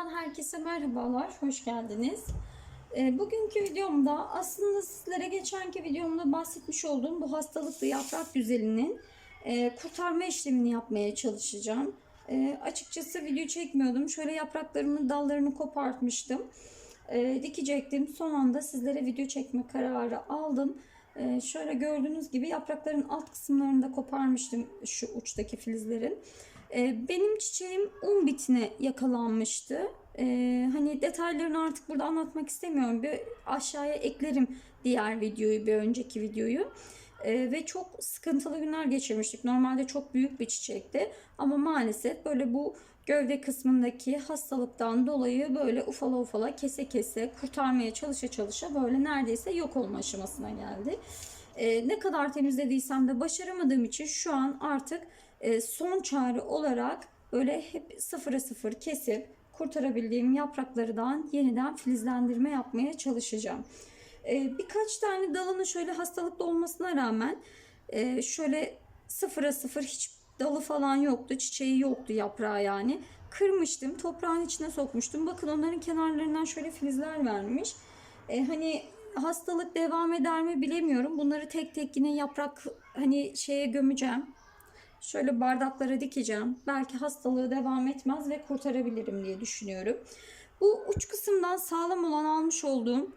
Kanalımdan herkese merhabalar, hoş geldiniz. Ee, bugünkü videomda aslında sizlere geçenki videomda bahsetmiş olduğum bu hastalıklı yaprak güzelinin e, kurtarma işlemini yapmaya çalışacağım. E, açıkçası video çekmiyordum. Şöyle yapraklarımın dallarını kopartmıştım. E, dikecektim. Son anda sizlere video çekme kararı aldım. Şöyle gördüğünüz gibi yaprakların alt kısımlarını da koparmıştım şu uçtaki filizlerin. Ee, benim çiçeğim un bitine yakalanmıştı. Ee, hani detaylarını artık burada anlatmak istemiyorum. Bir aşağıya eklerim diğer videoyu, bir önceki videoyu. Ee, ve çok sıkıntılı günler geçirmiştik. Normalde çok büyük bir çiçekti. Ama maalesef böyle bu gövde kısmındaki hastalıktan dolayı böyle ufala ufala kese kese kurtarmaya çalışa çalışa böyle neredeyse yok olma aşamasına geldi. Ee, ne kadar temizlediysem de başaramadığım için şu an artık e, son çare olarak böyle hep sıfıra sıfır kesip kurtarabildiğim yapraklardan yeniden filizlendirme yapmaya çalışacağım. E, birkaç tane dalının şöyle hastalıklı olmasına rağmen e, şöyle sıfıra sıfır hiç dalı falan yoktu, çiçeği yoktu yaprağı yani. Kırmıştım, toprağın içine sokmuştum. Bakın onların kenarlarından şöyle filizler vermiş. E, hani hastalık devam eder mi bilemiyorum. Bunları tek tek yine yaprak hani şeye gömeceğim. Şöyle bardaklara dikeceğim. Belki hastalığı devam etmez ve kurtarabilirim diye düşünüyorum. Bu uç kısımdan sağlam olan almış olduğum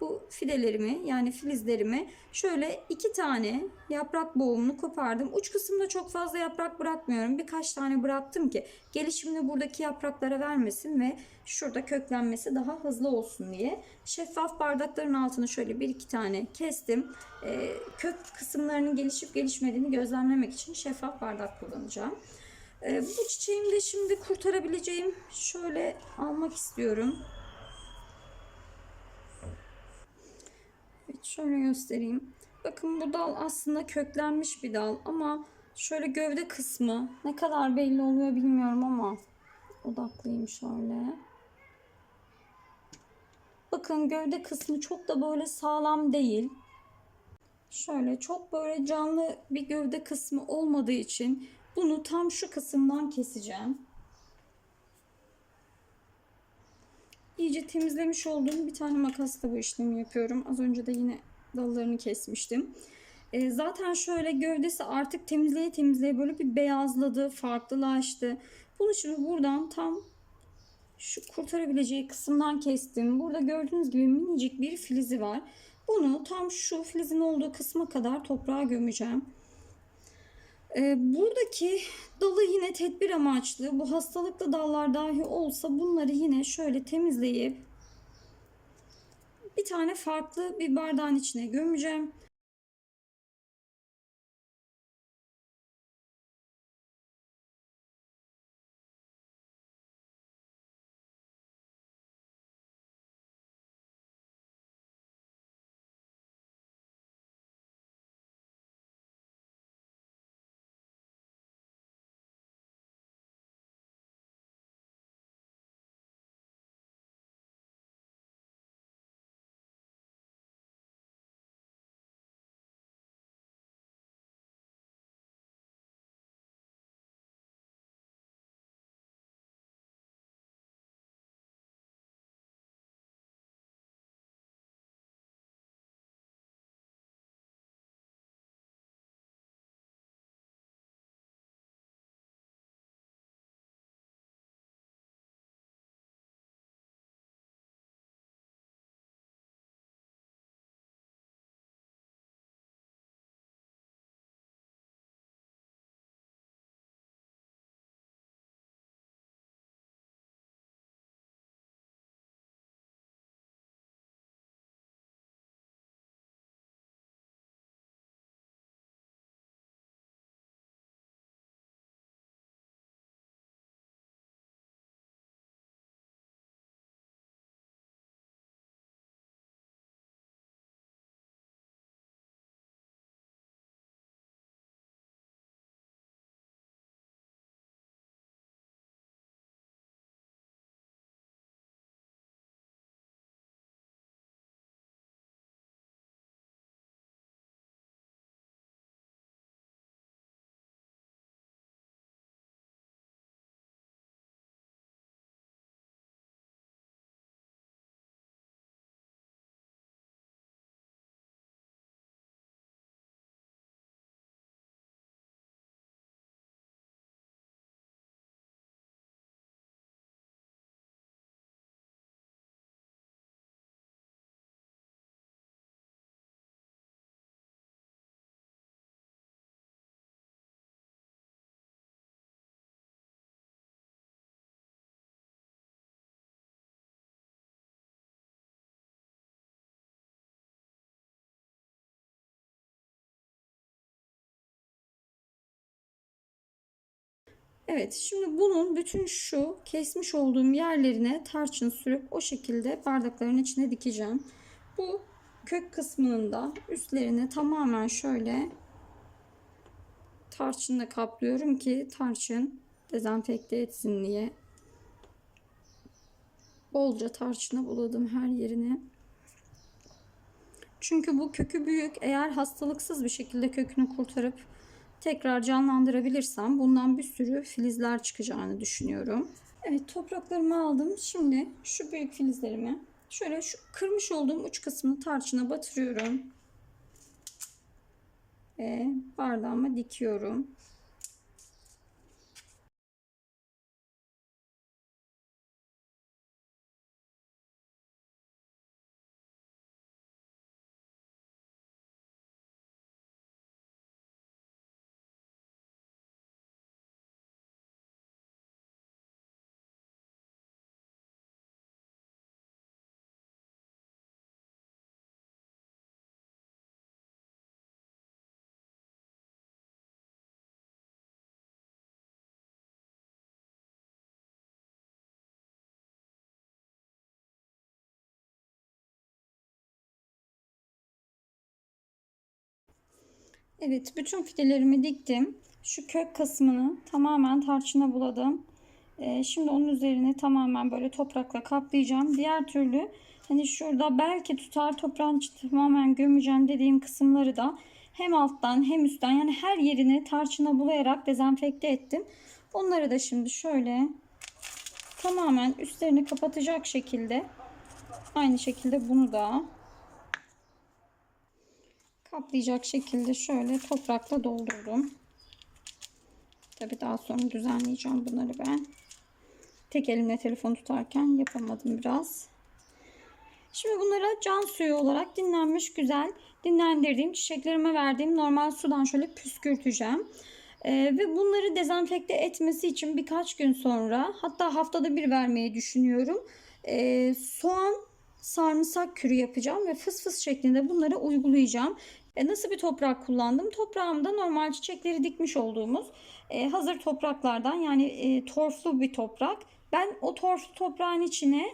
bu fidelerimi yani filizlerimi şöyle iki tane yaprak boğumunu kopardım. Uç kısımda çok fazla yaprak bırakmıyorum. Birkaç tane bıraktım ki gelişimini buradaki yapraklara vermesin ve şurada köklenmesi daha hızlı olsun diye. Şeffaf bardakların altını şöyle bir iki tane kestim. Ee, kök kısımlarının gelişip gelişmediğini gözlemlemek için şeffaf bardak kullanacağım. Ee, bu çiçeğimi de şimdi kurtarabileceğim şöyle almak istiyorum. Evet şöyle göstereyim. Bakın bu dal aslında köklenmiş bir dal ama şöyle gövde kısmı ne kadar belli oluyor bilmiyorum ama odaklıyım şöyle. Bakın gövde kısmı çok da böyle sağlam değil. Şöyle çok böyle canlı bir gövde kısmı olmadığı için bunu tam şu kısımdan keseceğim. İyice temizlemiş olduğum bir tane makasla bu işlemi yapıyorum. Az önce de yine dallarını kesmiştim. E, zaten şöyle gövdesi artık temizleye temizleye böyle bir beyazladı, farklılaştı. Bunu şimdi buradan tam şu kurtarabileceği kısımdan kestim. Burada gördüğünüz gibi minicik bir filizi var. Bunu tam şu filizin olduğu kısma kadar toprağa gömeceğim. Ee, buradaki dalı yine tedbir amaçlı. Bu hastalıklı dallar dahi olsa bunları yine şöyle temizleyip bir tane farklı bir bardağın içine gömeceğim. Evet şimdi bunun bütün şu kesmiş olduğum yerlerine tarçın sürüp o şekilde bardakların içine dikeceğim. Bu kök kısmının da üstlerine tamamen şöyle tarçınla kaplıyorum ki tarçın dezenfekte etsin diye. Bolca tarçına buladım her yerine. Çünkü bu kökü büyük. Eğer hastalıksız bir şekilde kökünü kurtarıp tekrar canlandırabilirsem bundan bir sürü filizler çıkacağını düşünüyorum. Evet topraklarımı aldım. Şimdi şu büyük filizlerimi şöyle şu kırmış olduğum uç kısmını tarçına batırıyorum. Ve bardağıma dikiyorum. Evet, bütün fidelerimi diktim. Şu kök kısmını tamamen tarçına buladım. Ee, şimdi onun üzerine tamamen böyle toprakla kaplayacağım. Diğer türlü hani şurada belki tutar toprağın tamamen gömeceğim dediğim kısımları da hem alttan hem üstten yani her yerini tarçına bulayarak dezenfekte ettim. Onları da şimdi şöyle tamamen üstlerini kapatacak şekilde aynı şekilde bunu da kaplayacak şekilde şöyle toprakla doldurdum. Tabii daha sonra düzenleyeceğim bunları ben. Tek elimle telefon tutarken yapamadım biraz. Şimdi bunlara can suyu olarak dinlenmiş güzel dinlendirdiğim çiçeklerime verdiğim normal sudan şöyle püskürteceğim. Ee, ve bunları dezenfekte etmesi için birkaç gün sonra hatta haftada bir vermeyi düşünüyorum. Ee, soğan sarımsak kürü yapacağım ve fıs fıs şeklinde bunları uygulayacağım. E, nasıl bir toprak kullandım? Toprağımda normal çiçekleri dikmiş olduğumuz e, hazır topraklardan yani e, torflu bir toprak. Ben o torflu toprağın içine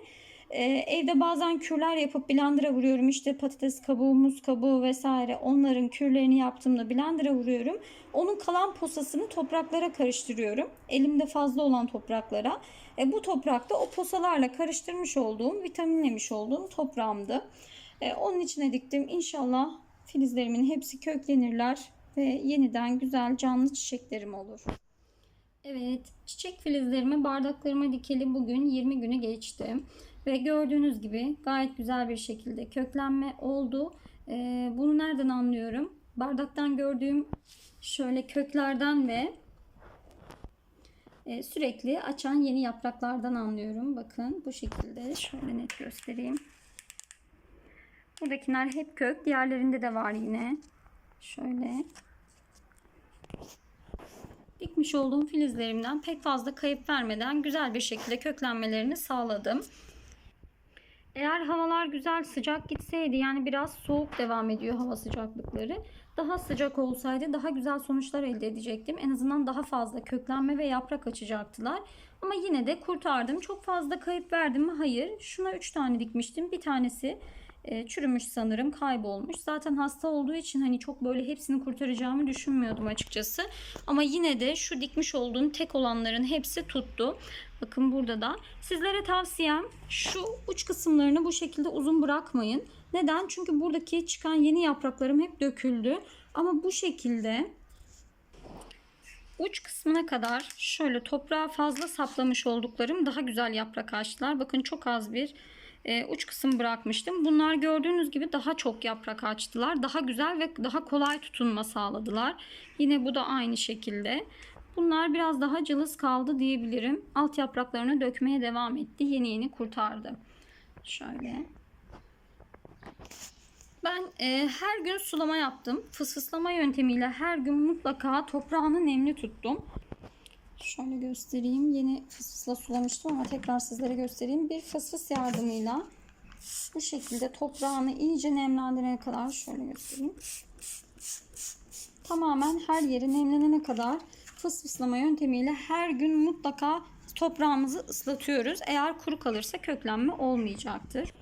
e, evde bazen kürler yapıp blender'a vuruyorum. İşte patates kabuğu, muz kabuğu vesaire onların kürlerini yaptığımda blender'a vuruyorum. Onun kalan posasını topraklara karıştırıyorum. Elimde fazla olan topraklara. E, bu toprakta o posalarla karıştırmış olduğum, vitaminlemiş olduğum toprağımdı. E, onun içine diktim. İnşallah filizlerimin hepsi köklenirler ve yeniden güzel canlı çiçeklerim olur. Evet, çiçek filizlerimi bardaklarıma dikeli bugün 20 günü geçti. Ve gördüğünüz gibi gayet güzel bir şekilde köklenme oldu. Ee, bunu nereden anlıyorum? Bardaktan gördüğüm şöyle köklerden ve e, sürekli açan yeni yapraklardan anlıyorum. Bakın bu şekilde şöyle net göstereyim. Buradakiler hep kök. Diğerlerinde de var yine. Şöyle. Dikmiş olduğum filizlerimden pek fazla kayıp vermeden güzel bir şekilde köklenmelerini sağladım. Eğer havalar güzel sıcak gitseydi yani biraz soğuk devam ediyor hava sıcaklıkları. Daha sıcak olsaydı daha güzel sonuçlar elde edecektim. En azından daha fazla köklenme ve yaprak açacaktılar. Ama yine de kurtardım. Çok fazla kayıp verdim mi? Hayır. Şuna 3 tane dikmiştim. Bir tanesi e, çürümüş sanırım kaybolmuş. Zaten hasta olduğu için hani çok böyle hepsini kurtaracağımı düşünmüyordum açıkçası. Ama yine de şu dikmiş olduğum tek olanların hepsi tuttu. Bakın burada da. Sizlere tavsiyem şu uç kısımlarını bu şekilde uzun bırakmayın. Neden? Çünkü buradaki çıkan yeni yapraklarım hep döküldü. Ama bu şekilde uç kısmına kadar şöyle toprağa fazla saplamış olduklarım daha güzel yaprak açtılar. Bakın çok az bir e, uç kısım bırakmıştım. Bunlar gördüğünüz gibi daha çok yaprak açtılar. Daha güzel ve daha kolay tutunma sağladılar. Yine bu da aynı şekilde. Bunlar biraz daha cılız kaldı diyebilirim. Alt yapraklarını dökmeye devam etti. Yeni yeni kurtardı. Şöyle. Ben e, her gün sulama yaptım. Fısfıslama yöntemiyle her gün mutlaka toprağını nemli tuttum. Şöyle göstereyim. Yeni fısfısla sulamıştım ama tekrar sizlere göstereyim. Bir fısfıs yardımıyla bu şekilde toprağını iyice nemlendirene kadar şöyle göstereyim. Tamamen her yeri nemlenene kadar fısfıslama yöntemiyle her gün mutlaka toprağımızı ıslatıyoruz. Eğer kuru kalırsa köklenme olmayacaktır.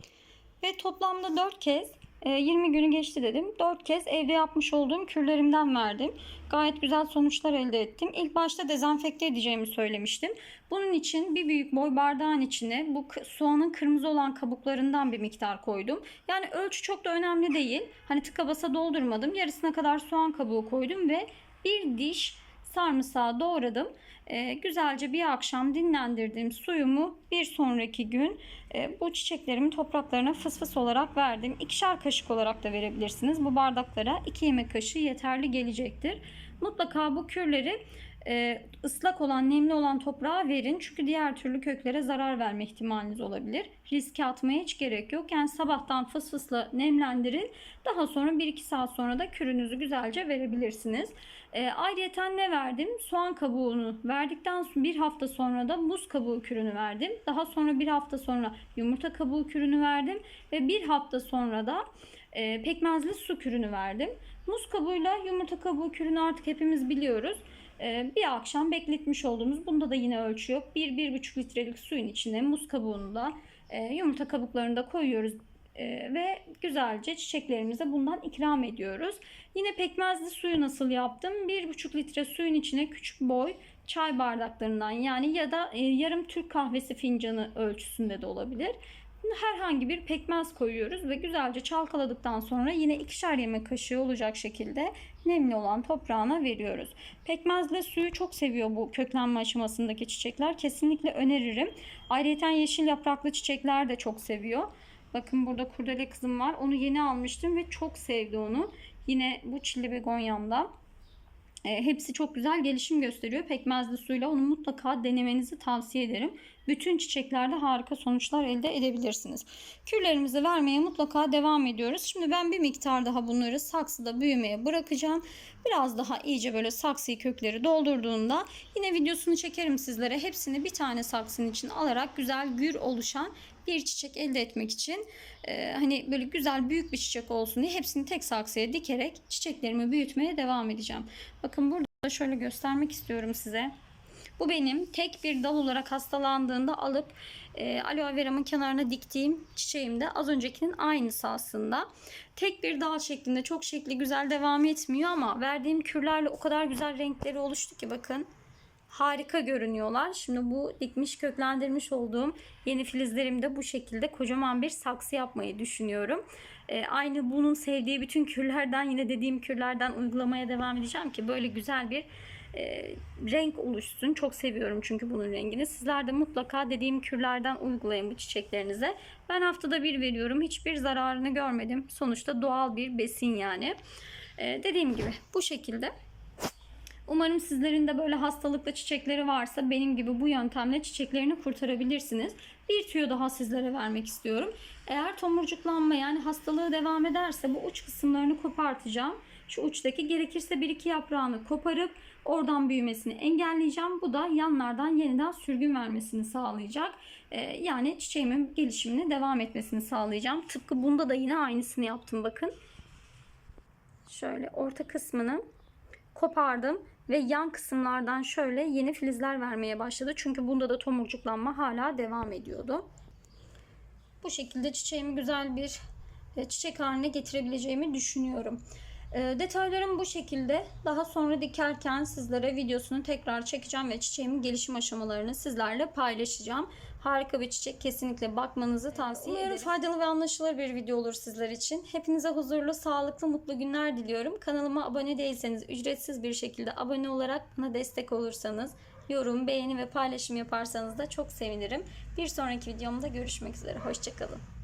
Ve toplamda 4 kez e, 20 günü geçti dedim. 4 kez evde yapmış olduğum kürlerimden verdim. Gayet güzel sonuçlar elde ettim. İlk başta dezenfekte edeceğimi söylemiştim. Bunun için bir büyük boy bardağın içine bu soğanın kırmızı olan kabuklarından bir miktar koydum. Yani ölçü çok da önemli değil. Hani tıka basa doldurmadım. Yarısına kadar soğan kabuğu koydum ve bir diş sarımsağı doğradım. Ee, güzelce bir akşam dinlendirdiğim suyumu bir sonraki gün e, bu çiçeklerimin topraklarına fıs fıs olarak verdim. İkişer kaşık olarak da verebilirsiniz. Bu bardaklara 2 yemek kaşığı yeterli gelecektir. Mutlaka bu kürleri e, ıslak olan, nemli olan toprağa verin. Çünkü diğer türlü köklere zarar verme ihtimaliniz olabilir. Riske atmaya hiç gerek yok. Yani sabahtan fıs fısla nemlendirin. Daha sonra 1-2 saat sonra da kürünüzü güzelce verebilirsiniz. E, ayrıyeten ne verdim? Soğan kabuğunu verdikten sonra bir hafta sonra da muz kabuğu kürünü verdim. Daha sonra bir hafta sonra yumurta kabuğu kürünü verdim. Ve bir hafta sonra da e, pekmezli su kürünü verdim. Muz kabuğuyla yumurta kabuğu kürünü artık hepimiz biliyoruz. E, bir akşam bekletmiş olduğumuz bunda da yine ölçü yok. 1-1,5 litrelik suyun içine muz kabuğunu da e, yumurta kabuklarını da koyuyoruz e, ve güzelce çiçeklerimize bundan ikram ediyoruz. Yine pekmezli suyu nasıl yaptım? 1,5 litre suyun içine küçük boy çay bardaklarından yani ya da e, yarım Türk kahvesi fincanı ölçüsünde de olabilir. Herhangi bir pekmez koyuyoruz ve güzelce çalkaladıktan sonra yine ikişer yemek kaşığı olacak şekilde nemli olan toprağına veriyoruz. Pekmezle suyu çok seviyor bu köklenme aşamasındaki çiçekler. Kesinlikle öneririm. Ayrıca yeşil yapraklı çiçekler de çok seviyor. Bakın burada kurdele kızım var. Onu yeni almıştım ve çok sevdi onu. Yine bu çilli begonyamda. E, hepsi çok güzel gelişim gösteriyor. Pekmezli suyla onu mutlaka denemenizi tavsiye ederim. Bütün çiçeklerde harika sonuçlar elde edebilirsiniz. Kürlerimizi vermeye mutlaka devam ediyoruz. Şimdi ben bir miktar daha bunları saksıda büyümeye bırakacağım. Biraz daha iyice böyle saksıyı kökleri doldurduğunda yine videosunu çekerim sizlere. Hepsini bir tane saksının için alarak güzel gür oluşan bir çiçek elde etmek için e, hani böyle güzel büyük bir çiçek olsun diye hepsini tek saksıya dikerek çiçeklerimi büyütmeye devam edeceğim. Bakın burada da şöyle göstermek istiyorum size. Bu benim tek bir dal olarak hastalandığında alıp e, aloe veramın kenarına diktiğim çiçeğim de az öncekinin aynısı aslında. Tek bir dal şeklinde çok şekli güzel devam etmiyor ama verdiğim kürlerle o kadar güzel renkleri oluştu ki bakın harika görünüyorlar. Şimdi bu dikmiş köklendirmiş olduğum yeni filizlerim de bu şekilde kocaman bir saksı yapmayı düşünüyorum. Ee, aynı bunun sevdiği bütün kürlerden yine dediğim kürlerden uygulamaya devam edeceğim ki böyle güzel bir e, renk oluşsun. Çok seviyorum çünkü bunun rengini. Sizler de mutlaka dediğim kürlerden uygulayın bu çiçeklerinize. Ben haftada bir veriyorum. Hiçbir zararını görmedim. Sonuçta doğal bir besin yani. Ee, dediğim gibi bu şekilde. Umarım sizlerin de böyle hastalıklı çiçekleri varsa benim gibi bu yöntemle çiçeklerini kurtarabilirsiniz. Bir tüyo daha sizlere vermek istiyorum. Eğer tomurcuklanma yani hastalığı devam ederse bu uç kısımlarını kopartacağım. Şu uçtaki gerekirse bir iki yaprağını koparıp oradan büyümesini engelleyeceğim. Bu da yanlardan yeniden sürgün vermesini sağlayacak. Ee, yani çiçeğimin gelişimini devam etmesini sağlayacağım. Tıpkı bunda da yine aynısını yaptım bakın. Şöyle orta kısmını kopardım ve yan kısımlardan şöyle yeni filizler vermeye başladı. Çünkü bunda da tomurcuklanma hala devam ediyordu. Bu şekilde çiçeğimi güzel bir e, çiçek haline getirebileceğimi düşünüyorum. E, detaylarım bu şekilde. Daha sonra dikerken sizlere videosunu tekrar çekeceğim ve çiçeğimin gelişim aşamalarını sizlerle paylaşacağım. Harika bir çiçek. Kesinlikle bakmanızı tavsiye ederim. Umarım faydalı ve anlaşılır bir video olur sizler için. Hepinize huzurlu, sağlıklı, mutlu günler diliyorum. Kanalıma abone değilseniz ücretsiz bir şekilde abone olarak bana destek olursanız, yorum, beğeni ve paylaşım yaparsanız da çok sevinirim. Bir sonraki videomda görüşmek üzere. Hoşçakalın.